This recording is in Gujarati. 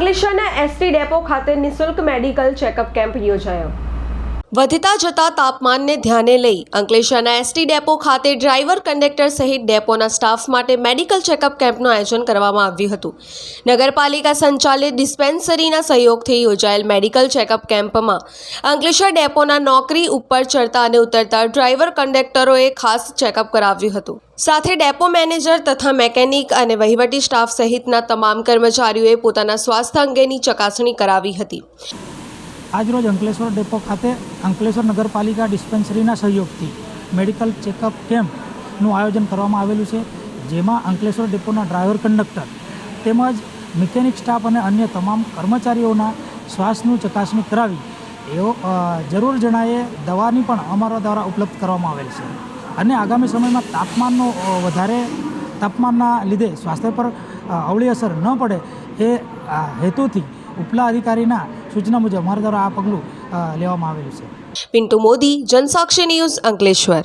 અંકલેશ્વરના એસટી ડેપો ખાતે નિઃશુલ્ક મેડિકલ ચેકઅપ કેમ્પ યોજાયો. વધતા જતા તાપમાનને ધ્યાને લઈ અંકલેશ્વરના એસટી ડેપો ખાતે ડ્રાઈવર કંડક્ટર સહિત ડેપોના સ્ટાફ માટે મેડિકલ ચેકઅપ કેમ્પનું આયોજન કરવામાં આવ્યું હતું. નગરપાલિકા સંચાલિત ડિસ્પેન્સરીના સહયોગથી યોજાયેલ મેડિકલ ચેકઅપ કેમ્પમાં અંકલેશ્વર ડેપોના નોકરી ઉપર ચડતા અને ઉતરતા ડ્રાઈવર કંડક્ટરોએ ખાસ ચેકઅપ કરાવ્યું હતું. સાથે ડેપો મેનેજર તથા મેકેનિક અને વહીવટી સ્ટાફ સહિતના તમામ કર્મચારીઓએ પોતાના સ્વાસ્થ્ય અંગેની ચકાસણી કરાવી હતી. આજરોજ અંકલેશ્વર ડેપો ખાતે અંકલેશ્વર નગરપાલિકા ડિસ્પેન્સરીના સહયોગથી મેડિકલ ચેકઅપ કેમ્પનું આયોજન કરવામાં આવેલું છે, જેમાં અંકલેશ્વર ડેપોના ડ્રાઈવર કંડક્ટર તેમજ મિકેનિક સ્ટાફ અને અન્ય તમામ કર્મચારીઓના શ્વાસનું ચકાસણી કરાવી એવો જરૂર જણાયે દવાની પણ અમારા દ્વારા ઉપલબ્ધ કરવામાં આવેલ છે. અને આગામી સમયમાં તાપમાનનો વધારે તાપમાનના લીધે સ્વાસ્થ્ય પર અવળી અસર ન પડે એ હેતુથી ઉપલા અધિકારીના સૂચના મુજબ અમારા દ્વારા આ પગલું લેવામાં આવેલું છે. પિન્ટુ મોદી, જનસાક્ષી ન્યૂઝ અંકલેશ્વર.